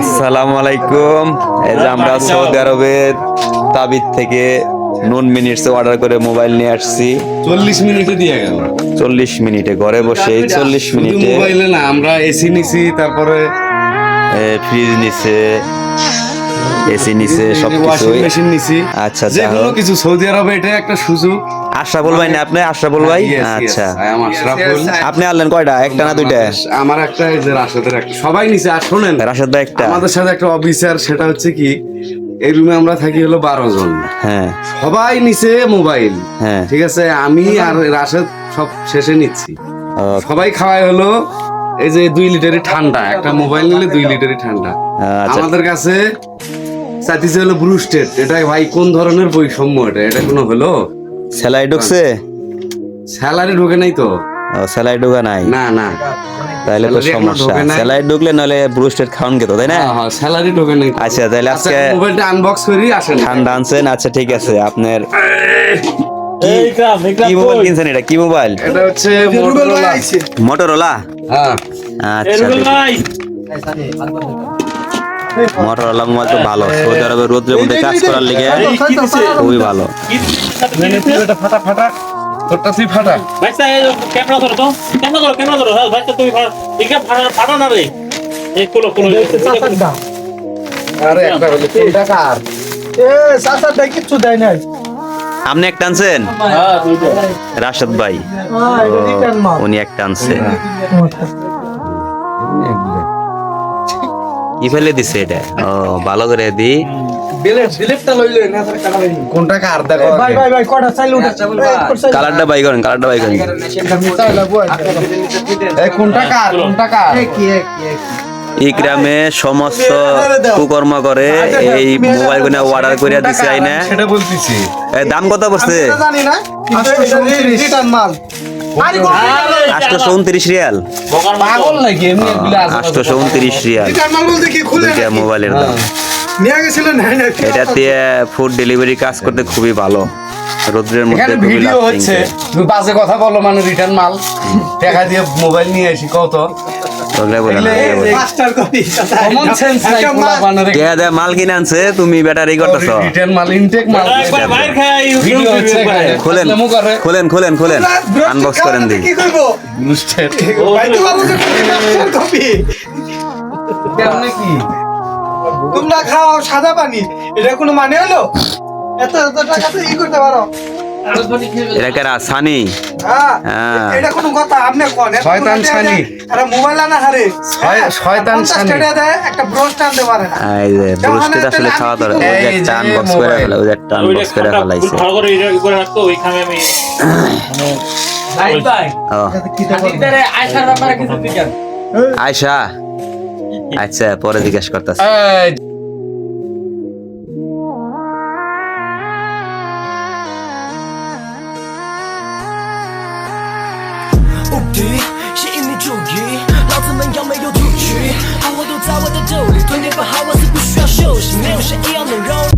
আসসালামু আলাইকুম। এই যে আমরা সৌদি আরবের তাবিদ থেকে নুন মিনিটস অর্ডার করে মোবাইল নিয়ে আসছি। চল্লিশ মিনিটে দিয়ে গেল। চল্লিশ মিনিটে ঘরে বসে চল্লিশ মিনিটে। মোবাইলে না আমরা এসি নিছি তারপরে ফ্রিজ নিছে এসি নিছে সবকিছু মেশিন নিছি। আচ্ছা, যে কোনো কিছু সৌদি আরবে এটা একটা সুযোগ। আশরাফুল ভাই না আপনি? আশরাফুল ভাই? yes, আচ্ছা। আপনি আনলেন কয়টা? একটা না দুইটা? আমার একটা এই যে রাশেদের একটা সবাই নিচে আর শোনেন রাশেদ ভাই একটা। আমাদের সাথে একটা অফিসার সেটা হচ্ছে কি এই রুমে আমরা থাকি হলো বারো জন। হ্যাঁ। সবাই নিচে মোবাইল। হ্যাঁ। ঠিক আছে? আমি আর রাশেদ সব শেষে নিচ্ছি। সবাই খাওয়াই হলো এই যে দুই লিটারের ঠান্ডা। একটা মোবাইল নিলে দুই লিটারের ঠান্ডা। আচ্ছা। আমাদের কাছে চাইতেছে হলো ব্রুস্টেড এটা ভাই কোন ধরনের বৈষম্য এটা? এটা কোনো হলো? সেলাই ঢুকছে? স্যালারি ঢোকে নাই তো। সেলাই ঢুকা নাই? না না। তাহলে তো সমস্যা। সেলাই ঢুকলে নাহলে ব্রুস্টেড খাওয়ান খেতো তাই না? হ্যাঁ হ্যাঁ স্যালারি ঢোকে নাই আচ্ছা তাহলে আচ্ছা আজকে মোবাইলটা আনবক্স করি আসেন। ঠান্ডা আনছেন? আচ্ছা ঠিক আছে আপনার কি মোবাইল কিনছেন এটা? কি মোবাইল? এটা হচ্ছে মোটরোলা মোটরোলা? হ্যাঁ। আচ্ছা মোটরোলা মোবাইল তো ভালো সৌদি আরবের রোদ্রের মধ্যে কাজ করার লিগে খুবই ভালো ফাটা ফাটা ফাটা ক্যামেরা ধরো তো ক্যামেরা ধরো ক্যামেরা ধরো হ্যাঁ ভাইসা তুমি ফাড়া এদিকে ফাড়া ফাড়া না রে এই কুলো কুলো আরে একটা কিচ্ছু দেয় নাই আপনি একটা আনছেন হ্যাঁ দুইটা রাশেদ ভাই উনি একটা আনছে কি ফেলে দিছে এটা। ও ভালো করে দি। কোনটা কার দেখো ভাই ভাই ভাই কটা? চাইলে উঠে কালারটা বাই করেন কালারটা বাই করেন। কোনটা কার? কোনটা কার? এই গ্রামে সমস্ত কুকর্ম করে এই মোবাইলগুলো অর্ডার করে দিছে আইনা। সেটা বলতেছি। দাম কত বসছে? জানি না। মাল। উনত্রিশ রিয়াল। পাগল নাকি? উনত্রিশ রিয়াল। দুইটা মোবাইলের দাম। নিয়ে গেছিলেন নাই নাই এটা দিয়ে ফুড ডেলিভারি কাজ করতে খুবই ভালো। রোদ্রের মধ্যে ভিডিও হচ্ছে। তুমি বাজে কথা বলো মানে রিটার্ন মাল। টাকা দিয়ে মোবাইল নিয়ে আসি কত মাল কিনে আনছে তুমি ব্যাটারি করতেছ। রিটার্ন মাল ইনটেক মাল। একবার বাইর খাই ভিডিও হচ্ছে এখানে। খোলেন খোলেন খোলেন খোলেন। আনবক্স করেন কি? তোমরা খাও সাদা পানি। এটা কোনো মানে হলো? এত এত টাকা তো ই করতে পারো। এটা কারা সানি হ্যাঁ হ্যাঁ। এটা কোনো কথা আপনি কোন? শয়তান। দেয়, আরে মোবাইল আনা হারে। শয়তান ছানি। টাকা দেয় একটা পারে না। এই যে আসলে খাওয়া দরকার। ওই একটা আনবক্স করে ফেলা ওই যে একটা আনবক্স করে ফেলাইছে। ভালো করে এটা করে রাখতো? ওইখানে আমি ও। আয়শা আচ্ছা পরে জিজ্ঞেস করতেছি। 敌，吸引你注意，老子们要没有赌局，好货都在我的兜里，吞点饭好，我是不需要休息，没有谁一样能容。